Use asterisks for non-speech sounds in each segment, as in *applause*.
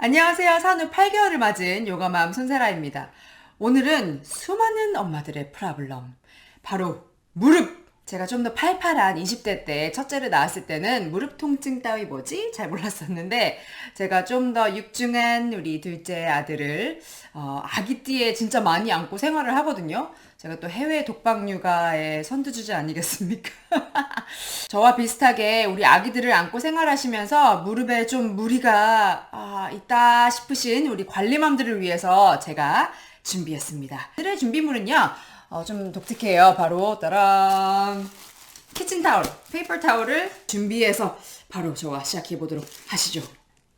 안녕하세요. 산후 8개월을 맞은 요가맘 손세라입니다. 오늘은 수많은 엄마들의 프라블럼. 바로 무릎! 제가 좀 더 팔팔한 20대 때 첫째를 낳았을 때는 무릎 통증 따위 뭐지? 잘 몰랐었는데 제가 좀 더 육중한 우리 둘째 아들을 어, 아기띠에 진짜 많이 안고 생활을 하거든요. 제가 또 해외 독박 육아의 선두주자 아니겠습니까? *laughs* 저와 비슷하게 우리 아기들을 안고 생활하시면서 무릎에 좀 무리가 아, 있다 싶으신 우리 관리맘들을 위해서 제가 준비했습니다. 오늘의 준비물은요, 어, 좀 독특해요. 바로 따란 키친 타월, 페이퍼 타월을 준비해서 바로 저와 시작해 보도록 하시죠.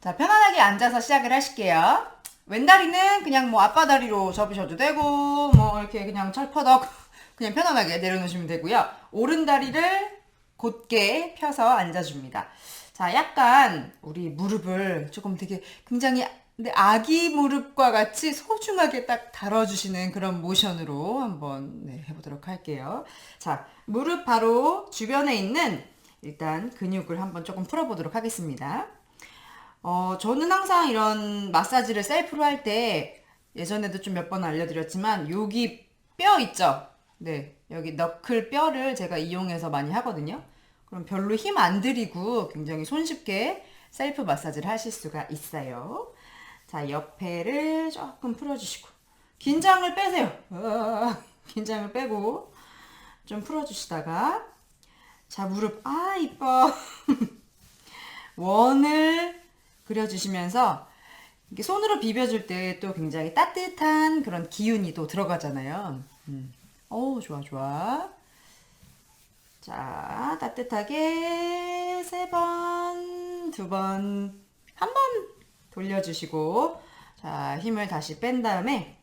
자, 편안하게 앉아서 시작을 하실게요. 왼다리는 그냥 뭐 앞바다리로 접으셔도 되고 뭐 이렇게 그냥 철퍼덕 *laughs* 그냥 편안하게 내려놓으시면 되고요. 오른 다리를 곧게 펴서 앉아줍니다. 자, 약간 우리 무릎을 조금 되게 굉장히 근데 아기 무릎과 같이 소중하게 딱 다뤄주시는 그런 모션으로 한번 네, 해보도록 할게요. 자, 무릎 바로 주변에 있는 일단 근육을 한번 조금 풀어보도록 하겠습니다. 어, 저는 항상 이런 마사지를 셀프로 할 때 예전에도 좀 몇 번 알려드렸지만 여기 뼈 있죠? 네, 여기 너클 뼈를 제가 이용해서 많이 하거든요. 그럼 별로 힘 안 들이고 굉장히 손쉽게 셀프 마사지를 하실 수가 있어요. 자, 옆에를 조금 풀어주시고 긴장을 빼세요. 어, 긴장을 빼고 좀 풀어주시다가 자 무릎 아 이뻐 *laughs* 원을 그려주시면서 이게 손으로 비벼줄 때 또 굉장히 따뜻한 그런 기운이 또 들어가잖아요. 음. 오, 좋아, 좋아. 자, 따뜻하게 세 번, 두 번, 한 번 돌려주시고, 자, 힘을 다시 뺀 다음에,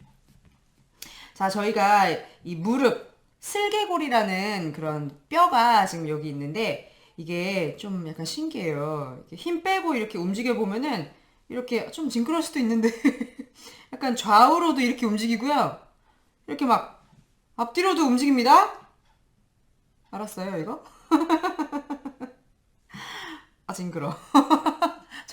자, 저희가 이 무릎, 슬개골이라는 그런 뼈가 지금 여기 있는데, 이게 좀 약간 신기해요. 힘 빼고 이렇게 움직여 보면은 이렇게 좀 징그러울 수도 있는데 *laughs* 약간 좌우로도 이렇게 움직이고요. 이렇게 막 앞뒤로도 움직입니다. 알았어요, 이거? *laughs* 아, 징그러. *laughs*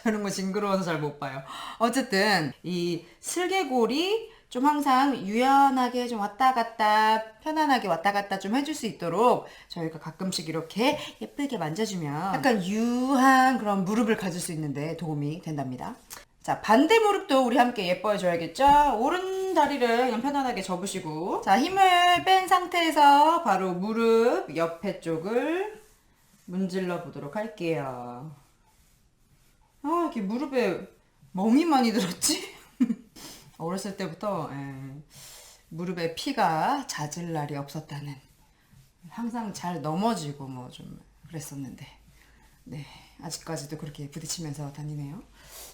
저런 거 징그러워서 잘 못 봐요. 어쨌든 이 슬개골이 좀 항상 유연하게 좀 왔다 갔다 편안하게 왔다 갔다 좀 해줄 수 있도록 저희가 가끔씩 이렇게 예쁘게 만져주면 약간 유한 그런 무릎을 가질 수 있는데 도움이 된답니다. 자 반대 무릎도 우리 함께 예뻐해 줘야겠죠? 오른 다리를 그냥 편안하게 접으시고 자 힘을 뺀 상태에서 바로 무릎 옆에 쪽을 문질러 보도록 할게요. 아 이렇게 무릎에 멍이 많이 들었지? *laughs* 어렸을 때부터 에, 무릎에 피가 잦을 날이 없었다는 항상 잘 넘어지고 뭐 좀 그랬었는데 네 아직까지도 그렇게 부딪히면서 다니네요.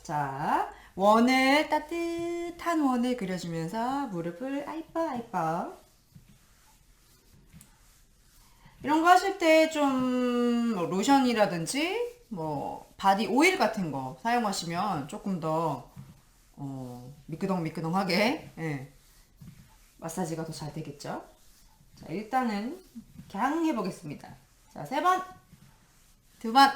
자 원을 따뜻한 원을 그려주면서 무릎을 아이뻐 아이뻐 이런 거 하실 때좀 뭐 로션이라든지 뭐 바디 오일 같은 거 사용하시면 조금 더 어, 미끄덩미끄덩하게 예, 마사지가 더 잘 되겠죠. 자, 일단은 그냥 해보겠습니다. 자, 세 번, 두 번,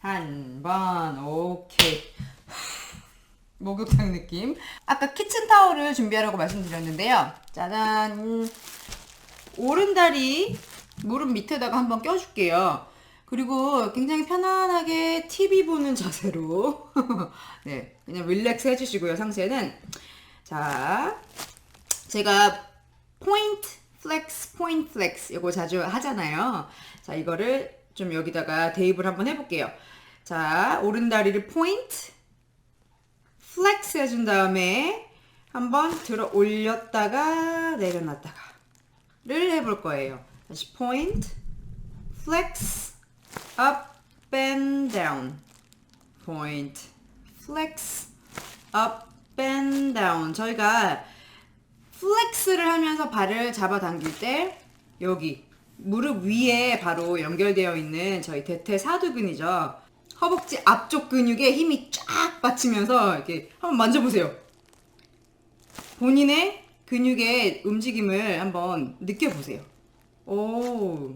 한 번, 오케이. *sighs* 목욕탕 느낌. 아까 키친타올을 준비하라고 말씀드렸는데요. 짜잔. 오른다리 무릎 밑에다가 한번 껴줄게요. 그리고 굉장히 편안하게 TV 보는 자세로. *laughs* 네 그냥 릴렉스 해주시고요 상체는. 자 제가 포인트 플렉스 포인트 플렉스 이거 자주 하잖아요. 자 이거를 좀 여기다가 대입을 한번 해볼게요. 자 오른다리를 포인트 플렉스 해준 다음에 한번 들어 올렸다가 내려놨다가를 해볼 거예요. 다시 포인트 플렉스 down. Point. Flex. Up and down. 저희가 플렉스를 하면서 발을 잡아당길 때 여기 무릎 위에 바로 연결되어 있는 저희 대퇴사두근이죠. 허벅지 앞쪽 근육에 힘이 쫙 받치면서 이렇게 한번 만져보세요. 본인의 근육의 움직임을 한번 느껴보세요. 오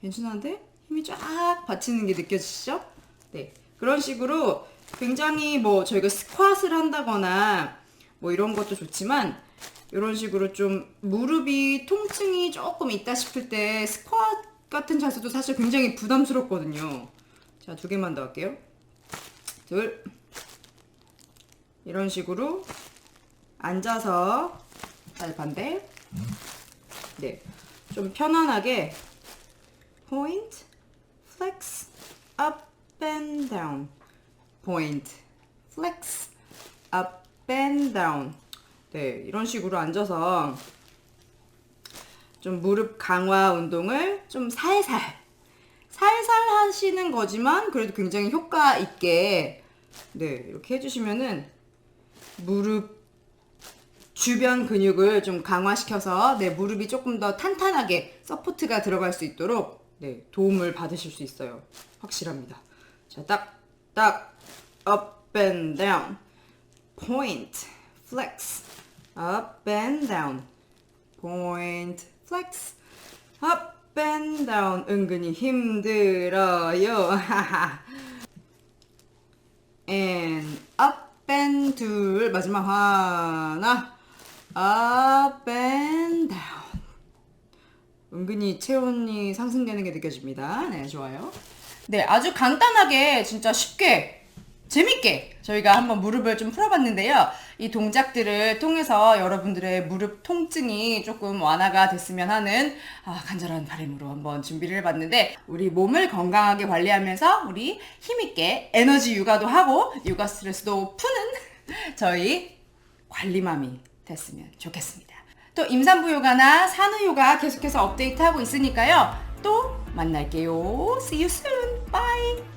괜찮은데? 힘이 쫙 받치는 게 느껴지시죠? 네. 그런 식으로 굉장히 뭐 저희가 스쿼트를 한다거나 뭐 이런 것도 좋지만 이런 식으로 좀 무릎이 통증이 조금 있다 싶을 때 스쿼트 같은 자세도 사실 굉장히 부담스럽거든요. 자, 두 개만 더 할게요. 둘. 이런 식으로 앉아서 잘 반대. 네. 좀 편안하게 point, flex, up and down. point, flex, up and down. 네, 이런 식으로 앉아서 좀 무릎 강화 운동을 좀 살살 살살 하시는 거지만 그래도 굉장히 효과 있게 네, 이렇게 해 주시면은 무릎 주변 근육을 좀 강화시켜서 네, 무릎이 조금 더 탄탄하게 서포트가 들어갈 수 있도록 네, 도움을 받으실 수 있어요. 확실합니다. 자, 딱, 딱, up and down, point, flex, up and down, point, flex, up and down. 은근히 힘들어요. and up and 둘 마지막 하나 up and down 은근히 체온이 상승되는 게 느껴집니다 네 좋아요 네 아주 간단하게 진짜 쉽게 재밌게 저희가 한번 무릎을 좀 풀어봤는데요. 이 동작들을 통해서 여러분들의 무릎 통증이 조금 완화가 됐으면 하는 아, 간절한 바람으로 한번 준비를 해봤는데 우리 몸을 건강하게 관리하면서 우리 힘있게 에너지 육아도 하고 육아 스트레스도 푸는 *laughs* 저희 관리맘이 됐으면 좋겠습니다. 또 임산부 요가나 산후 요가 계속해서 업데이트하고 있으니까요. 또 만날게요. See you soon. 拜。